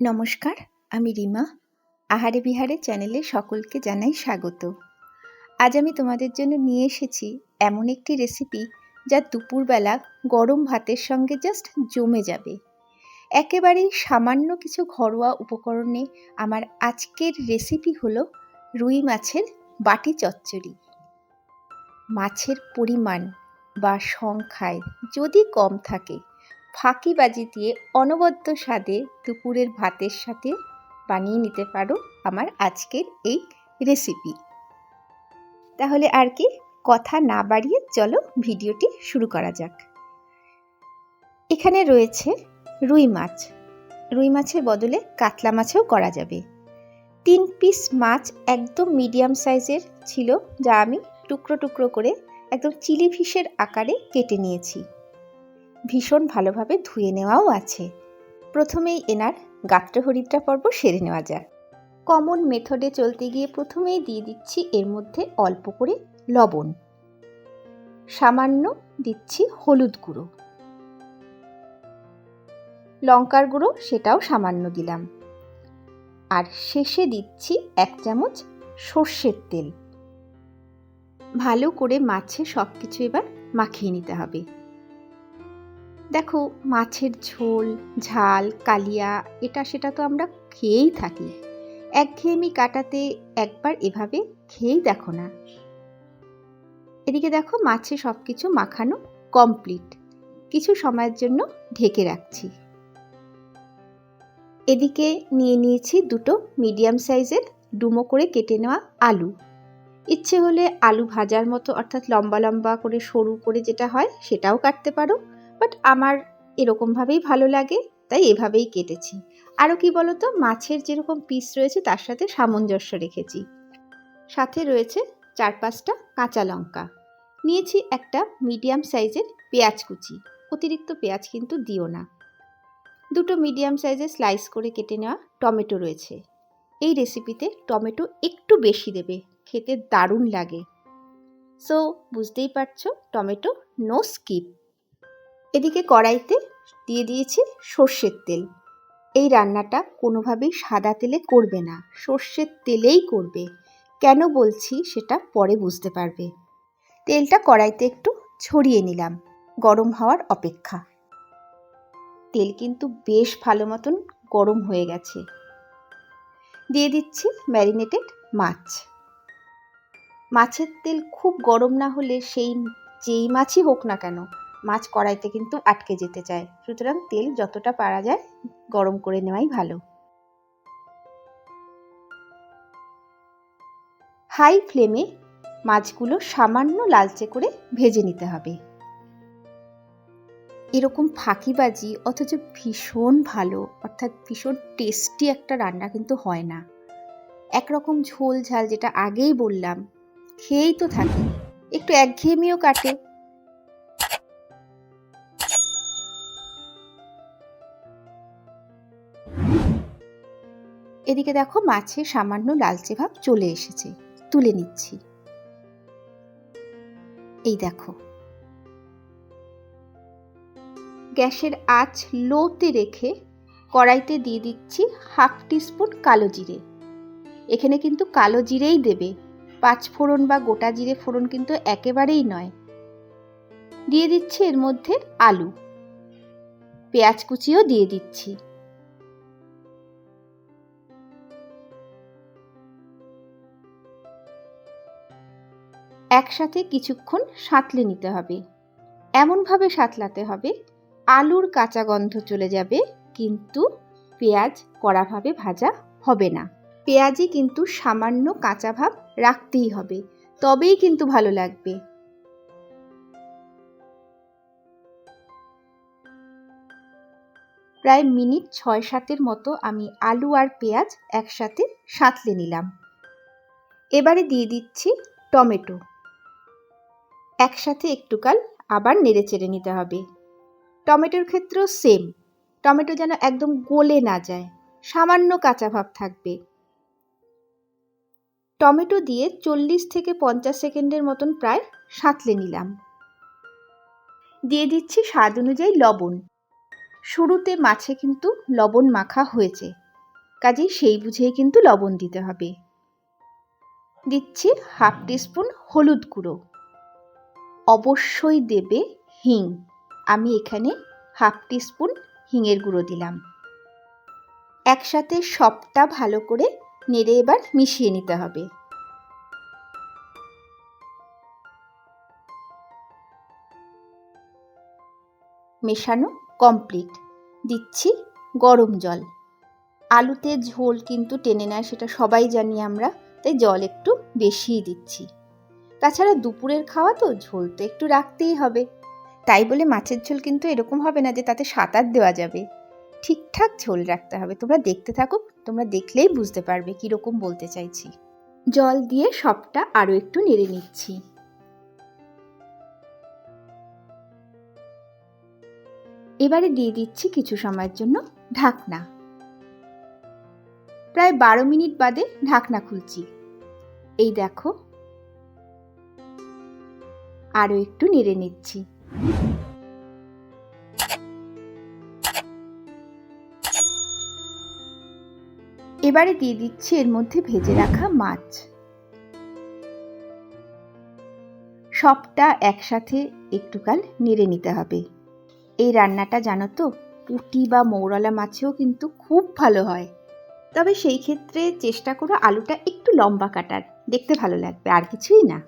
নমস্কার, আমি রিমা। আহারে বিহারে চ্যানেলে সকলকে জানাই স্বাগত। আজ আমি তোমাদের জন্য নিয়ে এসেছি এমন একটি রেসিপি যা দুপুরবেলা গরম ভাতের সঙ্গে জাস্ট জমে যাবে। একেবারেই সামান্য কিছু ঘরোয়া উপকরণে আমার আজকের রেসিপি হলো রুই মাছের বাটি চচ্চড়ি। মাছের পরিমাণ বা সংখ্যায় যদি কম থাকে ফাঁকিবাজি দিয়ে অনবদ্য স্বাদে দুপুরের ভাতের সাথে বানিয়ে নিতে পারো আমার আজকের এই রেসিপি তাহলে আর কি, কথা না বাড়িয়ে চলো ভিডিওটি শুরু করা যাক। এখানে রয়েছে রুই মাছ। রুই মাছের বদলে কাতলা মাছেও করা যাবে। তিন পিস মাছ একদম মিডিয়াম সাইজের ছিল, যা আমি টুকরো টুকরো করে একদম চিলি ফিশের আকারে কেটে নিয়েছি। ভীষণ ভালোভাবে ধুয়ে নেওয়াও আছে। প্রথমেই এনার গাত্রহরিদ্রা পর্ব সেরে নেওয়া যাক। কমন মেথডে চলতে গিয়ে প্রথমেই দিয়ে দিচ্ছি এর মধ্যে অল্প করে লবণ। সামান্য দিচ্ছি হলুদ গুঁড়ো। লঙ্কার গুঁড়ো সেটাও সামান্য দিলাম। আর শেষে দিচ্ছি এক চামচ সর্ষের তেল। ভালো করে মাছে সব কিছু এবার মাখিয়ে নিতে হবে। দেখো, মাছের ঝোল, ঝাল, কালিয়া, এটা সেটা তো আমরা খেয়েই থাকি। একঘেয়েমি কাটাতে একবার এভাবে খেয়েই দেখো না। এদিকে দেখো, মাছে সব কিছু মাখানো কমপ্লিট কিছু সময়ের জন্য ঢেকে রাখছি। এদিকে নিয়ে নিয়েছি দুটো মিডিয়াম সাইজের ডুমো করে কেটে নেওয়া আলু। ইচ্ছে হলে আলু ভাজার মতো, অর্থাৎ লম্বা লম্বা করে সরু করে যেটা হয় সেটাও কাটতে পারো। বাট আমার এরকমভাবেই ভালো লাগে, তাই এভাবেই কেটেছি। আরও কি বলতো, মাছের যেরকম পিস রয়েছে, তার সাথে সামঞ্জস্য রেখেছি। সাথে রয়েছে চার পাঁচটা কাঁচা লঙ্কা। নিয়েছি একটা মিডিয়াম সাইজের পেঁয়াজ কুচি। অতিরিক্ত পেঁয়াজ কিন্তু দিও না। দুটো মিডিয়াম সাইজের স্লাইস করে কেটে নেওয়া টমেটো রয়েছে। এই রেসিপিতে টমেটো একটু বেশি দেবে, খেতে দারুণ লাগে। সো বুঝতেই পারছ, টমেটো নো স্কিপ এদিকে কড়াইতে দিয়ে দিয়েছি সর্ষের তেল। এই রান্নাটা কোনোভাবেই সাদা তেলে করবে না, সর্ষের তেলেই করবে। কেন বলছি সেটা পরে বুঝতে পারবে। তেলটা কড়াইতে একটু ছড়িয়ে নিলাম, গরম হওয়ার অপেক্ষা। তেল কিন্তু বেশ ভালো মতন গরম হয়ে গেছে। দিয়ে দিচ্ছি ম্যারিনেটেড মাছ। মাছের তেল খুব গরম না হলে সেই যেই মাছই হোক না কেন মাছ কড়াইতে কিন্তু আটকে যেতে চায়। সুতরাং তেল যতটা পারা যায় গরম করে নেওয়াই ভালো। হাই ফ্লেমে মাছগুলো সামান্য লালচে করে ভেজে নিতে হবে। এরকম ফাঁকিবাজি অথচ ভীষণ ভালো, অর্থাৎ ভীষণ টেস্টি একটা রান্না কিন্তু হয় না। একরকম ঝোল ঝাল যেটা আগেই বললাম, খেয়েই তো থাকি। একটু একঘেয়েমিও কাটে। এদিকে দেখো মাছে সামান্য লালচে ভাব চলে এসেছে। তুলে নিচ্ছি। এই দেখো। গ্যাসের আঁচ লোতে রেখে কড়াইতে দিয়ে দিচ্ছি হাফ টিস্পুন কালো জিরে। এখানে কিন্তু কালো জিরেই দেবে। পাঁচ ফোড়ন বা গোটা জিরে ফোড়ন কিন্তু একেবারেই নয়। দিয়ে দিচ্ছি এর মধ্যে আলু। পেঁয়াজ কুচিও দিয়ে দিচ্ছি। একসাথে কিছুক্ষণ সাঁতলে নিতে হবে। এমনভাবে সাঁতলাতে হবে, আলুর কাঁচা গন্ধ চলে যাবে, কিন্তু পেঁয়াজ কড়াভাবে ভাজা হবে না। পেঁয়াজই কিন্তু সামান্য কাঁচা ভাব রাখতেই হবে, তবেই কিন্তু ভালো লাগবে। প্রায় মিনিট ছয় সাতের মতো আমি আলু আর পেঁয়াজ একসাথে সাঁতলে নিলাম। এবারে দিয়ে দিচ্ছি টমেটো। একসাথে একটুকাল আবার নেড়ে চেড়ে নিতে হবে। টমেটোর ক্ষেত্রেও সেম টমেটো যেন একদম গলে না যায়। সামান্য কাঁচা ভাব থাকবে। টমেটো দিয়ে চল্লিশ থেকে পঞ্চাশ সেকেন্ডের মতন প্রায় সাঁতলে নিলাম। দিয়ে দিচ্ছি স্বাদ অনুযায়ী লবণ। শুরুতে মাছে কিন্তু লবণ মাখা হয়েছে। কাজেই সেই বুঝেই কিন্তু লবণ দিতে হবে। দিচ্ছি হাফ টিস্পুন হলুদ গুঁড়ো। অবশ্যই দেবে হিং। আমি এখানে হাফ টিস্পুন হিঙের গুঁড়ো দিলাম। একসাথে সবটা ভালো করে নেড়ে এবার মিশিয়ে নিতে হবে। মেশানো কমপ্লিট। দিচ্ছি গরম জল। আলুতে ঝোল কিন্তু টেনে নেয়, সেটা সবাই জানি আমরা, তাই জল একটু বেশিই দিচ্ছি। তাছাড়া দুপুরের খাওয়া তো ঝোল তো একটু রাখতেই হবে। তাই বলে মাছের ঝোল কিন্তু এরকম হবে না যে তাতে সাঁতার দেওয়া যাবে। ঠিকঠাক ঝোল রাখতে হবে। তোমরা দেখতে থাকো, তোমরা দেখলেই বুঝতে পারবে কীরকম বলতে চাইছি। জল দিয়ে সবটা আরও একটু নেড়ে নিচ্ছি। এবারে দিয়ে দিচ্ছি কিছু সময়ের জন্য ঢাকনা। প্রায় বারো মিনিট বাদে ঢাকনা খুলছি। এই দেখো আরও একটু নেড়ে নিচ্ছি। এবারে দিয়ে দিচ্ছি এর মধ্যে ভেজে রাখা মাছ। সবটা একসাথে একটুকাল নেড়ে নিতে হবে। এই রান্নাটা জানো তো, পুটি বা মৌরলা মাছেও কিন্তু খুব ভালো হয়। তবে সেই ক্ষেত্রে চেষ্টা করো আলুটা একটু লম্বা কাটার, দেখতে ভালো লাগবে, আর কিছুই না।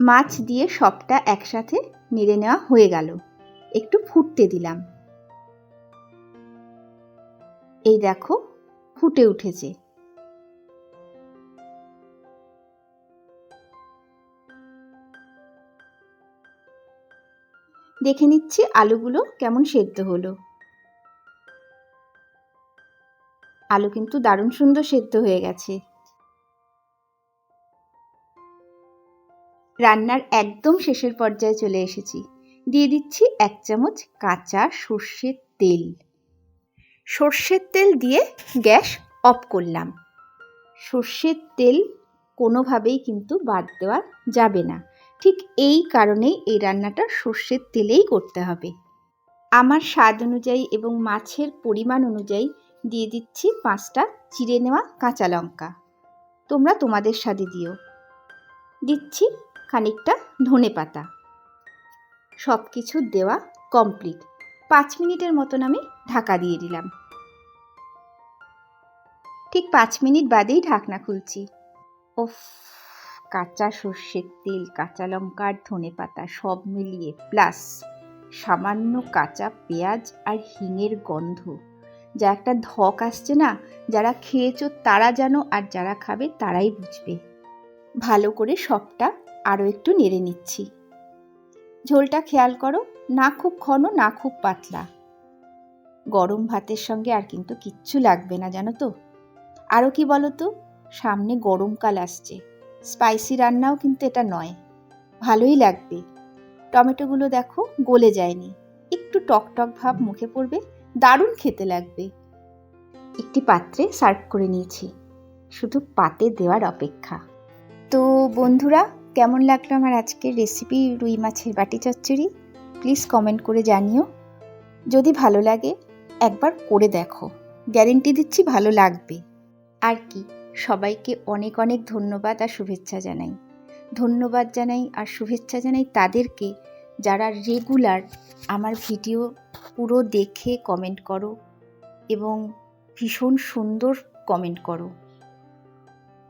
মাছ দিয়ে সবটা একসাথে নেড়ে নেওয়া হয়ে গেল। একটু ফুটতে দিলাম। এই দেখো, ফুটে উঠেছে। দেখে নিচ্ছি আলুগুলো কেমন সেদ্ধ হলো। আলু কিন্তু দারুণ সুন্দর সেদ্ধ হয়ে গেছে। রান্নার একদম শেষের পর্যায়ে চলে এসেছি। দিয়ে দিচ্ছি এক চামচ কাঁচা সর্ষের তেল। সর্ষের তেল দিয়ে গ্যাস অফ করলাম। সর্ষের তেল কোনোভাবেই কিন্তু বাদ দেওয়া যাবে না। ঠিক এই কারণেই এই রান্নাটা সর্ষের তেলেই করতে হবে। আমার স্বাদ অনুযায়ী এবং মাছের পরিমাণ অনুযায়ী দিয়ে দিচ্ছি পাঁচটা চিড়ে নেওয়া কাঁচা লঙ্কা। তোমরা তোমাদের স্বাদে দিও। দিচ্ছি খানিকটা ধনে পাতা। সব কিছু দেওয়া কমপ্লিট পাঁচ মিনিটের মতন আমি ঢাকা দিয়ে দিলাম। ঠিক পাঁচ মিনিট বাদেই ঢাকনা খুলছি। ওফ কাঁচা সর্ষের তেল, কাঁচা লঙ্কা আর ধনে পাতা সব মিলিয়ে প্লাস সামান্য কাঁচা পেঁয়াজ আর হিঙের গন্ধ। যা একটা ধক আসছে না, যারা খেয়েছ তারা জানো আর যারা খাবে তারাই বুঝবে। ভালো করে সবটা আরও একটু নেড়ে নিচ্ছি। ঝোলটা খেয়াল করো, না খুব ঘন, না খুব পাতলা। গরম ভাতের সঙ্গে আর কিন্তু কিচ্ছু লাগবে না, জানো তো। আরও কি বলো তো? সামনে গরমকাল আসছে। স্পাইসি রান্নাও কিন্তু এটা নয়। ভালোই লাগবে। টমেটোগুলো দেখো, গলে যায়নি। একটু টক টক ভাব মুখে পড়বে, দারুণ খেতে লাগবে। একটি পাত্রে সার্ভ করে নিয়েছি। শুধু পাতে দেওয়ার অপেক্ষা। তো বন্ধুরা কেমন লাগল আমার আজকের রেসিপি রুই মাছের বাটি চচ্চড়ি? প্লিজ কমেন্ট করে জানিও। যদি ভালো লাগে, একবার করে দেখো। গ্যারেন্টি দিচ্ছি ভালো লাগবে। আর কি, সবাইকে অনেক অনেক ধন্যবাদ আর শুভেচ্ছা জানাই। ধন্যবাদ জানাই আর শুভেচ্ছা জানাই তাদেরকে যারা রেগুলার আমার ভিডিও পুরো দেখে কমেন্ট করো এবং ভীষণ সুন্দর কমেন্ট করো।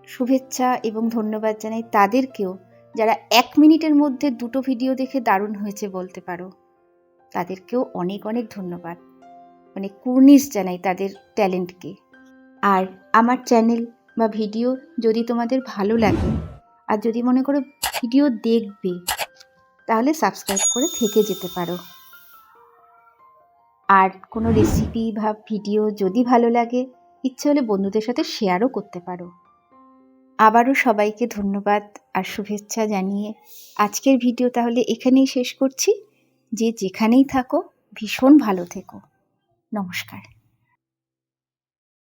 শুভেচ্ছা এবং ধন্যবাদ জানাই তাদেরকেও। যারা এক মিনিটের মধ্যে দুটো ভিডিও দেখে দারুণ হয়েছে বলতে পারো, তাদেরকেও অনেক অনেক ধন্যবাদ। মানে কুর্নিশ জানাই তাদের ট্যালেন্টকে। আর আমার চ্যানেল বা ভিডিও যদি তোমাদের ভালো লাগে, আর যদি মনে করো ভিডিও দেখবে, তাহলে সাবস্ক্রাইব করে থেকে যেতে পারো। আর কোনো রেসিপি বা ভিডিও যদি ভালো লাগে, ইচ্ছে হলে বন্ধুদের সাথে শেয়ারও করতে পারো। আবারও সবাইকে ধন্যবাদ আর শুভেচ্ছা জানিয়ে আজকের ভিডিও তাহলে এখানেই শেষ করছি। যে যেখানেই থাকো, ভীষণ ভালো থেকো। নমস্কার।